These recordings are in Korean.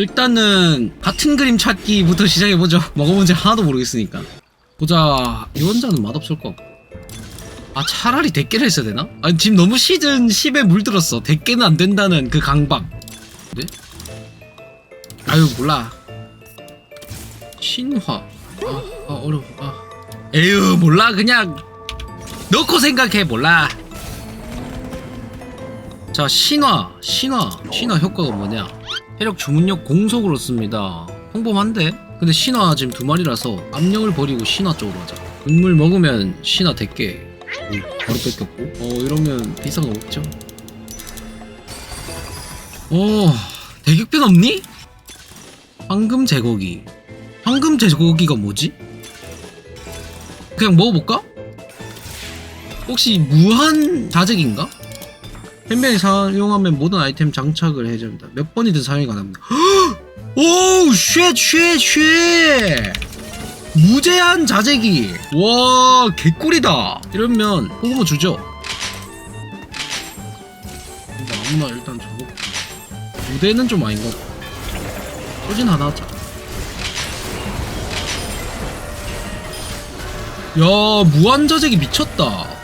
일단은 같은 그림 찾기부터 시작해보죠. 먹어본지 하나도 모르겠으니까. 보자. 유언자는 맛없을 것 같고. 아 차라리 대깨를 했어야 되나? 아니 지금 너무 시즌 10에 물들었어. 대깨는 안 된다는 그 강박. 네? 아유 몰라. 신화. 아, 아 어려워. 아. 에휴 몰라. 그냥 넣고 생각해 몰라. 자 신화. 신화. 신화 효과가 뭐냐 해력 주문력 공속으로 씁니다 평범한데 근데 신화 지금 두 마리라서 압력을 버리고 신화 쪽으로 하자 금물 먹으면 신화 대게 오, 바로 뺏겼고 어 이러면 거 없죠 오 대격변 없니? 황금 제거기 황금 제거기가 뭐지? 그냥 먹어볼까? 혹시 무한 자zek인가? 팬병이 사용하면 모든 아이템 장착을 해줍니다. 몇 번이든 사용이 가능합니다. 오, 쉣, 쉣, 쉣! 무제한 자재기. 와, 개꿀이다. 이러면 고구마 주죠. 일단 아무나 일단 저거. 무대는 좀 아닌 것 같고. 소진 하나 하자. 야, 무한 자재기 미쳤다.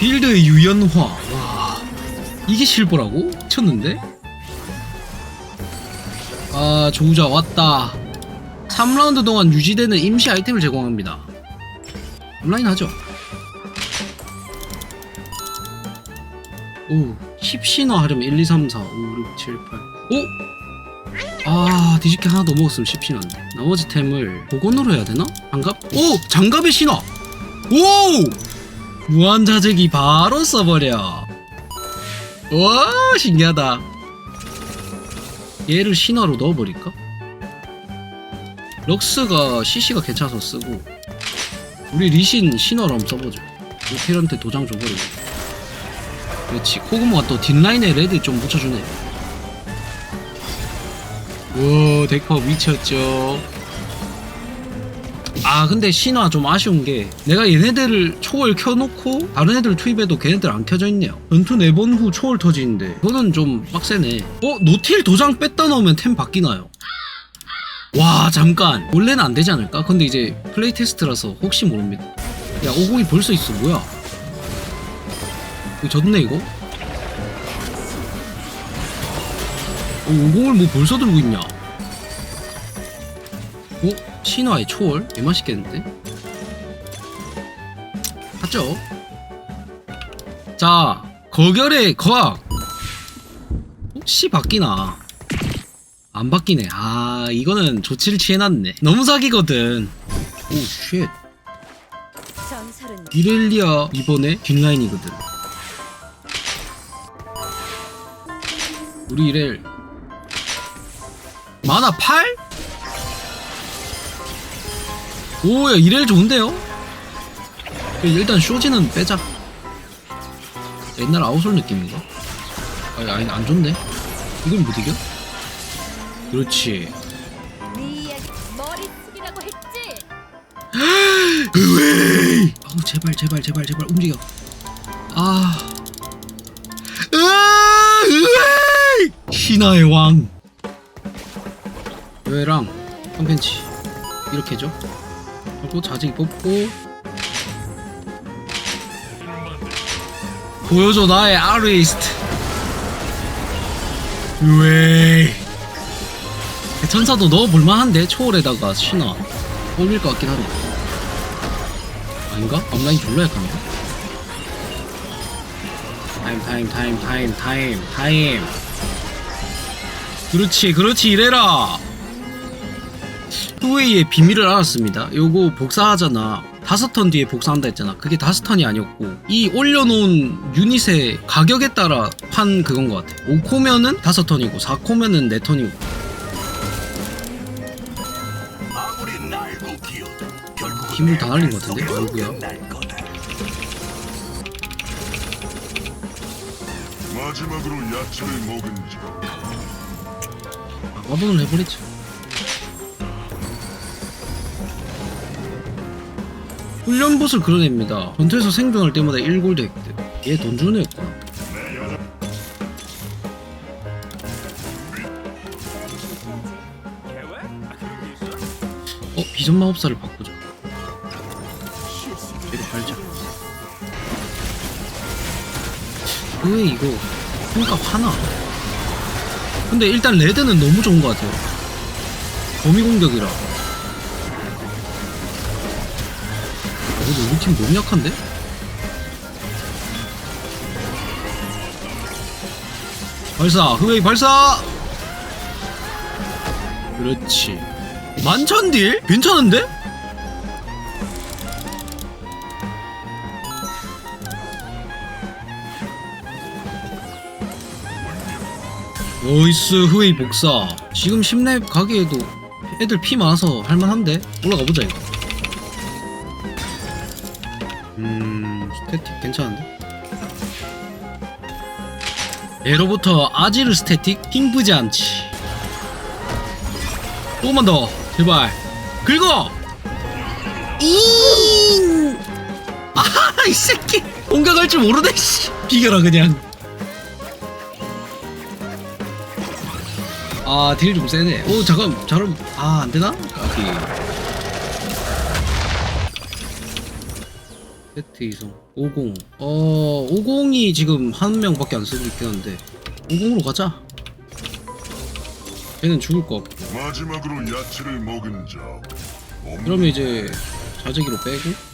빌드의 유연화. 와, 이게 실버라고? 미쳤는데? 아, 조우자 왔다. 3라운드 동안 유지되는 임시 아이템을 제공합니다. 온라인 하죠. 오, 10신화 하려면 1, 2, 3, 4, 5, 6, 7, 8. 오! 아, 뒤집기 하나 더 먹었으면 10신화인데. 나머지 템을 복원으로 해야 되나? 장갑? 오! 장갑의 신화! 오! 무한자재기 바로 써버려. 와, 신기하다. 얘를 신화로 넣어버릴까? 럭스가 CC가 괜찮아서 쓰고 우리 리신 신화로 한번 써보죠 오필한테 도장 줘버리고 그렇지 코그모가 또 뒷라인에 레드 좀 묻혀주네 우와 덱파 미쳤죠 아 근데 신화 좀 아쉬운 게 내가 얘네들을 초월 켜놓고 다른 애들 투입해도 걔네들 안 켜져 있네요 전투 4번 후 초월 터지는데 그거는 좀 빡세네 어? 노틸 도장 뺐다 넣으면 템 바뀌나요? 와 잠깐 원래는 안 되지 않을까? 근데 이제 플레이 테스트라서 혹시 모릅니다 야 50이 벌써 있어 뭐야 이거 졌네 이거 어, 50을 뭐 벌써 들고 있냐 어? 신화의 초월? 개 맛있겠는데? 하죠? 자 거결의 거학! 혹시 바뀌나? 안 바뀌네. 아 이거는 조치를 취해놨네. 너무 사기거든. 오쉣. 이렐리아 이번에 뒷라인이거든. 우리 이렐. 만화 8? 오야 이렐 좋은데요? 일단 쇼지는 빼자 옛날 아웃솔 느낌인가? 아니 아니 안 좋네 이건 못 이겨? 그렇지. 으웨이! 아우 제발 제발 제발 제발 움직여. 아. 으아! 으웨이! 신화의 왕. 왜랑 컨텐츠 이렇게 줘. 하고 자직 뽑고 보여줘 나의 아리스트. 으웨이. 천사도 넣어볼 만한데 초월에다가 신화 어울릴 것 같긴 하네. 아닌가? 앞라인 졸라 약한가? 타임 타임 타임 타임 타임 타임 그렇지 그렇지 이래라 후웨이의 비밀을 알았습니다. 요거 복사하잖아. 다섯 턴 뒤에 복사한다 했잖아. 그게 다섯 턴이 아니었고 이 올려놓은 유닛의 가격에 따라 판 그건 것 같아. 5코면은 다섯 턴이고 4코면은 네 턴이고. 힘을 다 날린 것 같은데? 거다. 마지막으로 야채를 먹은 자. 아, 마법을 해버리지 훈련봇을 그려냅니다. 전투에서 생존할 때마다 1골도 획득. 얘돈 주는 애 있구나 어? 비전마법사를 바꾸자. 얘도 팔자. 왜 이거 평가 화나? 근데 일단 레드는 너무 좋은 것 같아요. 범위 공격이라. 근데 우리 팀 너무 약한데? 발사 흐웨이 발사 그렇지 만천딜? 괜찮은데? 나이스 흐웨이 복사 지금 10렙 가기에도 애들 피 많아서 할만한데? 올라가 보자 이거 음 스태틱 괜찮은데? 예로부터 아지르 스태틱 힘부지 않지. 조금만 더 제발. 긁어! 잉! 아하 이 새끼! 공격할 줄 모르네 씨. 비겨라 그냥. 아 딜 좀 세네. 오 잠깐 잘하면 아 안되나? 까비 세트 이성 50 어 50이 지금 한 명밖에 안 쓰고 있긴 한데. 50으로 가자. 걔는 죽을 것 같고. 마지막으로 야채를 먹은 자. 없는 그러면 이제 자재기로 빼고.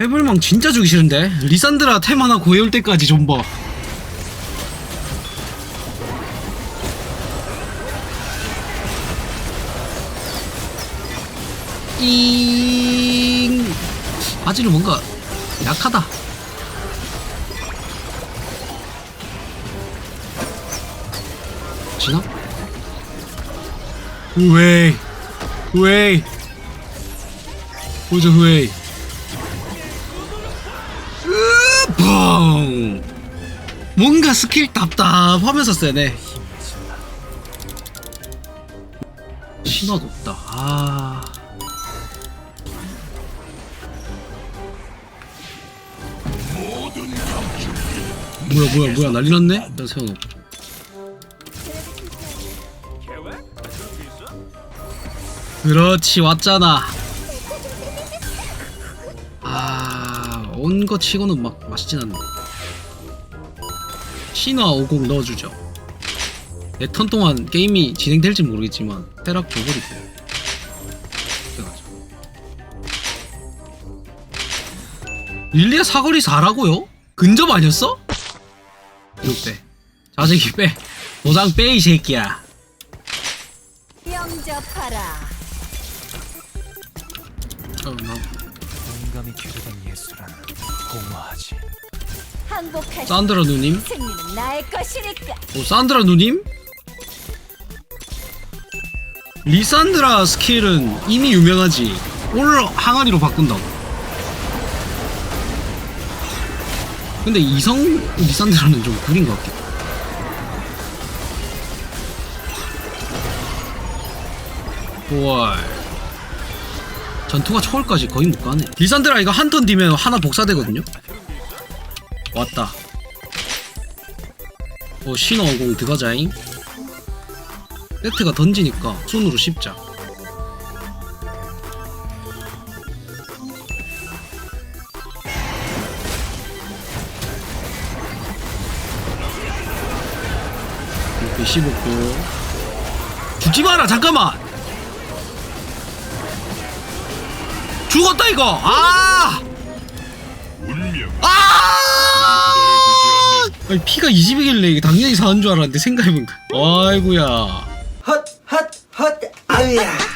해불망 진짜 주기 싫은데? 리산드라 템 하나 구해올 때까지 좀봐 잉. 아직은 뭔가 약하다. 지나? 후웨이. 후웨이. 보자 후웨이. 으펑. 뭔가 스킬 답답하면서 세네 신화 높다. 아 뭐야 뭐야 뭐야 난리 났네? 일단 세워놓고 그렇지 왔잖아 아온 거 치고는 막 맛있진 않네 신화 50 넣어주죠 내 턴 동안 게임이 진행될지 모르겠지만 테락 줘버리고. 릴리아 사거리 4라고요? 근접 아니었어? 이거 빼 자재기 빼 도장 빼 이 새끼야 영접하라. 어, 나 공감이 교류된 예술은 공허하지. 항복할 산드라 누님 승리는 나의 것이니까. 오 산드라 누님? 리산드라 스킬은 이미 유명하지 오늘 항아리로 바꾼다고 근데 이성 리산드라는 좀 구린 것 같긴 월 전투가 초월까지 거의 못 가네. 리산드라 이거 한 턴 뒤면 하나 복사되거든요? 왔다. 어50 들어가자잉. 세트가 던지니까 손으로 씹자 이렇게 씹었고 죽지 마라 잠깐만 죽었다 이거 아 운명. 아! 아니, 피가 20이길래 이게 당연히 사는 줄 알았는데 생각해보니까 아이구야 헛, 헛, 헛, 아유야.